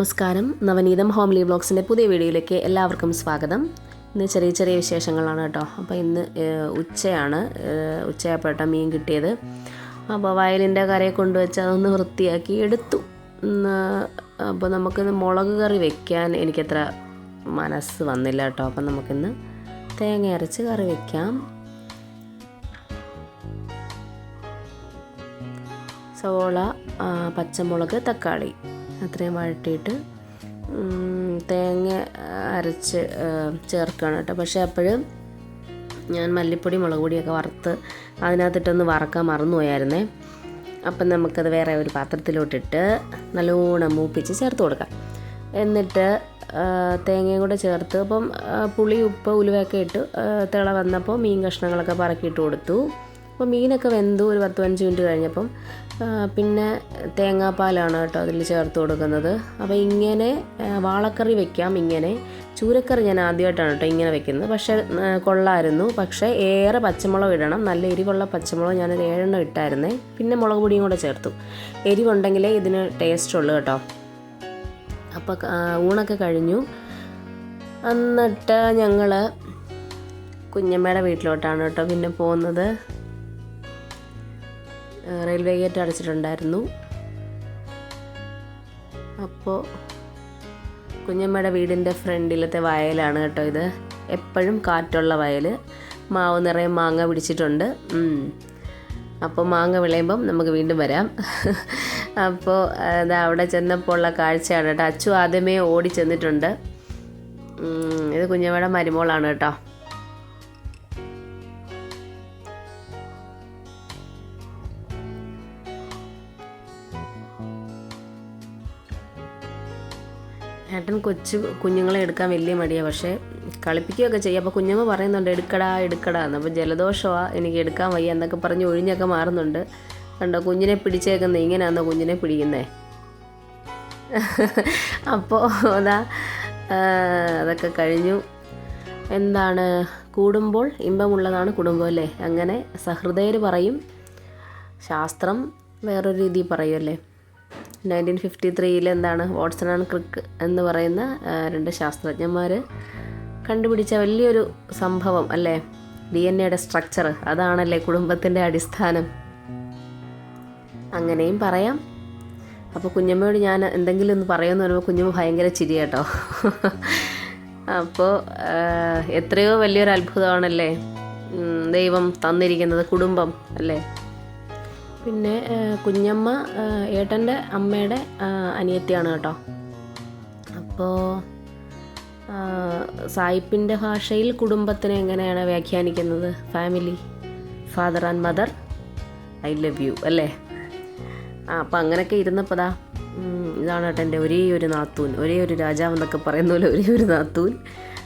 നമസ്കാരം. നവനീതം ഹോംലി വ്ളോഗ്സിന്റെ പുതിയ വീഡിയോയിലേക്ക് എല്ലാവർക്കും സ്വാഗതം. ഇന്ന് ചെറിയ ചെറിയ വിശേഷങ്ങളാണ് കേട്ടോ. അപ്പോൾ ഇന്ന് ഉച്ചയാണ്. ഏഹ്, മീൻ കിട്ടിയത്. അപ്പോൾ വയലിന്റെ കരയെ കൊണ്ടുവച്ച് അതൊന്ന് വൃത്തിയാക്കി എടുത്തു. അപ്പോൾ നമുക്കിന്ന് മുളക് കറി വെക്കാൻ എനിക്കത്ര മനസ്സ് വന്നില്ല കേട്ടോ. അപ്പം നമുക്കിന്ന് തേങ്ങ അരച്ച് കറി വെക്കാം. സവോള പച്ചമുളക് തക്കാളി. അത്രയും വഴട്ടിയിട്ട് തേങ്ങ അരച്ച് ചേർക്കുകയാണ് കേട്ടോ. പക്ഷേ അപ്പോഴും ഞാൻ മല്ലിപ്പൊടി മുളക് പൊടിയൊക്കെ വറുത്ത് അതിനകത്തിട്ടൊന്ന് വറക്കാൻ മറന്നുപോയായിരുന്നേ. അപ്പം നമുക്കത് വേറെ ഒരു പാത്രത്തിലോട്ടിട്ട് നല്ലോണം മൂപ്പിച്ച് ചേർത്ത് കൊടുക്കാം. എന്നിട്ട് തേങ്ങയും കൂടെ ചേർത്ത് അപ്പം പുളി ഉപ്പ് ഉലുവയൊക്കെ ഇട്ട് തിള വന്നപ്പോൾ മീൻ കഷ്ണങ്ങളൊക്കെ പറക്കിയിട്ട് കൊടുത്തു. അപ്പോൾ മീനൊക്കെ വെന്തു ഒരു പത്ത് പതിനഞ്ച് മിനിറ്റ് കഴിഞ്ഞപ്പം പിന്നെ തേങ്ങാപ്പാലാണ് കേട്ടോ അതിൽ ചേർത്ത് കൊടുക്കുന്നത്. അപ്പോൾ ഇങ്ങനെ വാളക്കറി വെക്കാം ഇങ്ങനെ. ചൂരക്കറി ഞാൻ ആദ്യമായിട്ടാണ് കേട്ടോ ഇങ്ങനെ വെക്കുന്നത്. പക്ഷേ കൊള്ളായിരുന്നു. പക്ഷേ ഏറെ പച്ചമുളക് ഇടണം. നല്ല എരിവുള്ള പച്ചമുളക് ഞാനൊരു ഏഴെണ്ണം ഇട്ടായിരുന്നേ. പിന്നെ മുളക് പൊടിയും കൂടെ ചേർത്തു. എരിവുണ്ടെങ്കിലേ ഇതിന് ടേസ്റ്റ് ഉള്ളൂ കേട്ടോ. അപ്പോൾ ഊണൊക്കെ കഴിഞ്ഞു. എന്നിട്ട് ഞങ്ങൾ കുഞ്ഞമ്മയുടെ വീട്ടിലോട്ടാണ് കേട്ടോ പിന്നെ പോകുന്നത്. റെയിൽവേ ഗേറ്റ് അടച്ചിട്ടുണ്ടായിരുന്നു. അപ്പോൾ കുഞ്ഞമ്മയുടെ വീടിന്റെ ഫ്രണ്ടിലത്തെ വയലാണ് കേട്ടോ ഇത്. എപ്പോഴും കാറ്റുള്ള വയൽ മാവ് നിറയെ മാങ്ങ പിടിച്ചിട്ടുണ്ട്. അപ്പോൾ മാങ്ങ വിളയുമ്പം നമുക്ക് വീണ്ടും വരാം. അപ്പോൾ അത് അവിടെ ചെന്നപ്പോൾ ഉള്ള കാഴ്ചയാണ് കേട്ടോ. അച്ചു ആദ്യമേ ഓടി ചെന്നിട്ടുണ്ട്. ഇത് കുഞ്ഞമ്മയുടെ മരുമോളാണ് കേട്ടോ. ഏട്ടൻ കൊച്ചു കുഞ്ഞുങ്ങളെ എടുക്കാൻ വലിയ മടിയാണ് പക്ഷേ കളിപ്പിക്കുകയൊക്കെ ചെയ്യും. അപ്പോൾ കുഞ്ഞമ്മ പറയുന്നുണ്ട് എടുക്കടാ എടുക്കടാ എന്ന്. അപ്പോൾ ജലദോഷമാണ് എനിക്ക് എടുക്കാൻ വയ്യ എന്നൊക്കെ പറഞ്ഞ് ഒഴിഞ്ഞൊക്കെ മാറുന്നുണ്ട്. കണ്ടോ കുഞ്ഞിനെ പിടിച്ചേക്കുന്നത് ഇങ്ങനെയാണോ കുഞ്ഞിനെ പിടിക്കുന്നേ? അപ്പോൾ അതാ അതൊക്കെ കഴിഞ്ഞു. എന്താണ് കൂടുമ്പോൾ ഇമ്പമുള്ളതാണ് കുടുംബം അല്ലേ? അങ്ങനെ സഹൃദയർ പറയും ശാസ്ത്രം വേറൊരു രീതി പറയുമല്ലേ നയന്റീൻ ഫിഫ്റ്റി ത്രീയിൽ എന്താണ് വാട്സൺ ആൻഡ് ക്രിക്ക് എന്ന് പറയുന്ന രണ്ട് ശാസ്ത്രജ്ഞന്മാർ കണ്ടുപിടിച്ച വലിയൊരു സംഭവം അല്ലേ? ഡി എൻ എയുടെ സ്ട്രക്ചർ അതാണല്ലേ കുടുംബത്തിന്റെ അടിസ്ഥാനം. അങ്ങനെയും പറയാം. അപ്പോൾ കുഞ്ഞമ്മയോട് ഞാൻ എന്തെങ്കിലും ഒന്ന് പറയുമെന്ന് പറയുമ്പോൾ കുഞ്ഞമ്മ ഭയങ്കര ചിരി കേട്ടോ. അപ്പോൾ എത്രയോ വലിയൊരു അത്ഭുതമാണല്ലേ? ദൈവം തന്നിരിക്കുന്നത് കുടുംബം അല്ലേ? പിന്നെ കുഞ്ഞമ്മ ഏട്ടന്റെ അമ്മയുടെ അനിയത്തിയാണ് കേട്ടോ. അപ്പോൾ സായിപ്പിന്റെ ഭാഷയിൽ കുടുംബത്തിനെ എങ്ങനെയാണ് വ്യാഖ്യാനിക്കുന്നത്? Family father and mother I love you അല്ലേ? ആ അപ്പം അങ്ങനെയൊക്കെ ഇരുന്നപ്പോൾ ഇതാണ് കേട്ടോ എന്റെ ഒരേ ഒരു നാത്തൂൻ ഒരേ ഒരു രാജാവ് എന്നൊക്കെ പറയുന്ന പോലെ ഒരേ ഒരു നാത്തൂൻ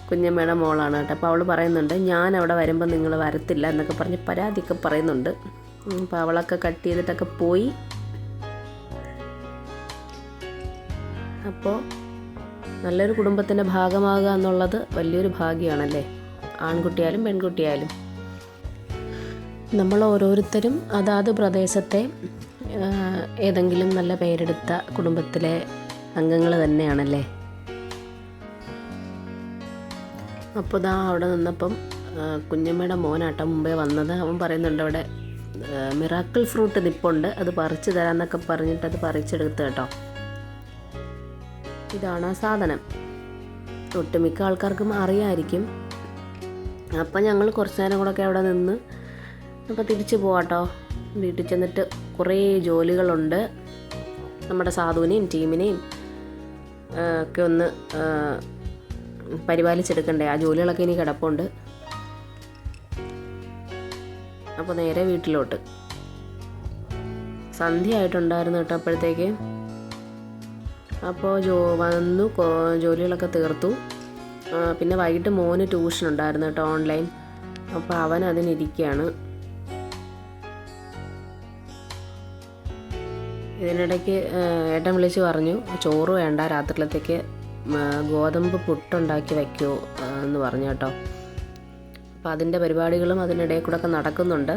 കുഞ്ഞമ്മയുടെ മോളാണ് കേട്ടോ. അപ്പോൾ അവൾ പറയുന്നുണ്ട് ഞാൻ അവിടെ വരുമ്പോൾ നിങ്ങൾ വരത്തില്ല എന്നൊക്കെ പറഞ്ഞ് പരാതിയൊക്കെ പറയുന്നുണ്ട്. അപ്പോൾ അവളൊക്കെ കട്ട് ചെയ്തിട്ടൊക്കെ പോയി. അപ്പോൾ നല്ലൊരു കുടുംബത്തിന്റെ ഭാഗമാകുക എന്നുള്ളത് വലിയൊരു ഭാഗ്യമാണല്ലേ? ആൺകുട്ടിയായാലും പെൺകുട്ടിയായാലും. നമ്മൾ ഓരോരുത്തരും അതാത് പ്രദേശത്തെ ഏതെങ്കിലും നല്ല പേരെടുത്ത കുടുംബത്തിലെ അംഗങ്ങൾ തന്നെയാണല്ലേ? അപ്പോൾ ഇതാ അവിടെ നിന്നപ്പം കുഞ്ഞമ്മയുടെ മോനാട്ടം മുമ്പേ വന്നത്. അവൻ പറയുന്നുണ്ട് അവിടെ മിറാക്കിൾ ഫ്രൂട്ട് നിപ്പുണ്ട്. അത് പറിച്ചു തരാമെന്നൊക്കെ പറഞ്ഞിട്ട് അത് പറിച്ചെടുത്ത് കേട്ടോ. ഇതാണ് ആ സാധനം. ഒട്ടുമിക്ക ആൾക്കാർക്കും അറിയാമായിരിക്കും അപ്പം ഞങ്ങൾ കുറച്ച് നേരം കൂടെ ഒക്കെ അവിടെ നിന്ന് അപ്പോൾ തിരിച്ചു പോവാട്ടോ വീട്ടിൽ ചെന്നിട്ട് കുറേ ജോലികളുണ്ട്. നമ്മുടെ സാധുവിനെയും ടീമിനെയും ഒക്കെ ഒന്ന് പരിപാലിച്ചെടുക്കണ്ടേ. ആ ജോലികളൊക്കെ ഇനി കിടപ്പുണ്ട്. അപ്പോൾ നേരെ വീട്ടിലോട്ട്. സന്ധ്യ ആയിട്ടുണ്ടായിരുന്നു കേട്ടോ അപ്പോഴത്തേക്ക്. അപ്പോൾ ജോ വന്നു ജോലികളൊക്കെ തീർത്തു. പിന്നെ വൈകിട്ട് മോന് ട്യൂഷൻ ഉണ്ടായിരുന്നു കേട്ടോ ഓൺലൈൻ. അപ്പോൾ അവൻ അതിനിരിക്കുകയാണ് ഇതിനിടയ്ക്ക് ഏട്ടൻ വിളിച്ച് പറഞ്ഞു ചോറ് വേണ്ട രാത്രിയിലത്തേക്ക് ഗോതമ്പ് പുട്ടുണ്ടാക്കി വയ്ക്കുമോ എന്ന് പറഞ്ഞു കേട്ടോ. അപ്പോൾ അതിന്റെ പരിപാടികളും അതിനിടയിൽ കൂടെ ഒക്കെ നടക്കുന്നുണ്ട്.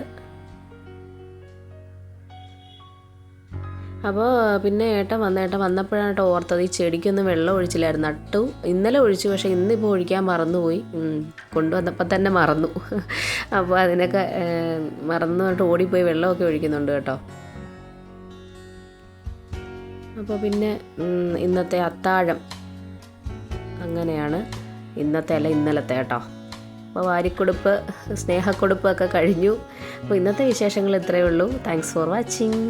അപ്പോൾ പിന്നെ ഏട്ടൻ വന്ന ഏട്ടൻ വന്നപ്പോഴാണ് ഓർത്തത് ഈ ചെടിക്കൊന്നും വെള്ളം ഒഴിച്ചില്ലായിരുന്നു. നട്ടു. ഇന്നലെ ഒഴിച്ചു പക്ഷേ ഇന്നിപ്പോൾ ഒഴിക്കാൻ മറന്നുപോയി. കൊണ്ടുവന്നപ്പോൾ തന്നെ മറന്നു. അപ്പോൾ അതിനൊക്കെ ഏഹ്, മറന്നു പറഞ്ഞിട്ട് ഓടിപ്പോയി വെള്ളമൊക്കെ ഒഴിക്കുന്നുണ്ട് കേട്ടോ. അപ്പോൾ പിന്നെ ഇന്നത്തെ അത്താഴം. അങ്ങനെയാണ് ഇന്നത്തെ അല്ല ഇന്നലത്തെ കേട്ടോ. അപ്പോൾ വാരിക്കൊടുപ്പ് സ്നേഹക്കൊടുപ്പ് ഒക്കെ കഴിഞ്ഞു. അപ്പോൾ ഇന്നത്തെ വിശേഷങ്ങൾ ഇത്രയേ ഉള്ളൂ. Thanks for watching